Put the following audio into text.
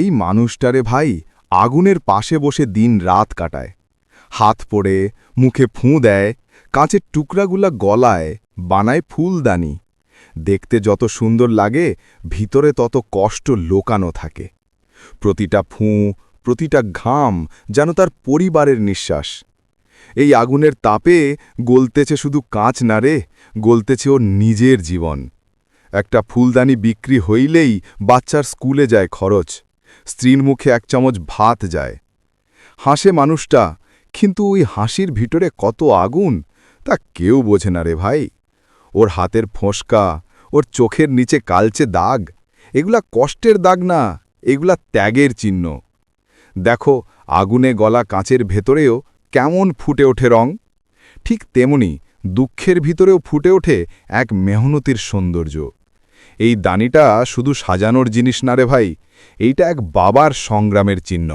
এই মানুষটারে ভাই আগুনের পাশে বসে দিন রাত কাটায়। হাত পড়ে, মুখে ফুঁ দেয়, কাঁচের টুকরাগুলা গলায়, বানায় ফুলদানি। দেখতে যত সুন্দর লাগে, ভিতরে তত কষ্ট লোকানো থাকে। প্রতিটা ফুঁ, প্রতিটা ঘাম যেন তার পরিবারের নিঃশ্বাস। এই আগুনের তাপে গলতেছে শুধু কাঁচ না রে, গলতেছে ওর নিজের জীবন। একটা ফুলদানি বিক্রি হইলেই বাচ্চার স্কুলে যায় খরচ। স্ত্রীর মুখে এক চামচ ভাত যায়। হাসে মানুষটা, কিন্তু ওই হাসির ভিতরে কত আগুন? তা কেউ বোঝে না রে ভাই। ওর হাতের ফোঁসকা, ওর চোখের নিচে কালচে দাগ, এগুলা কষ্টের দাগ না, এগুলা ত্যাগের চিহ্ন। দেখো, আগুনে গলা কাঁচের ভেতরেও কেমন ফুটে ওঠে রং। ঠিক তেমনি দুঃখের ভিতরেও ফুটে ওঠে এক মেহনতির সৌন্দর্য। এই দানিটা শুধু সাজানোর জিনিস না রে ভাই এইটা এক বাবার সংগ্রামের চিহ্ন।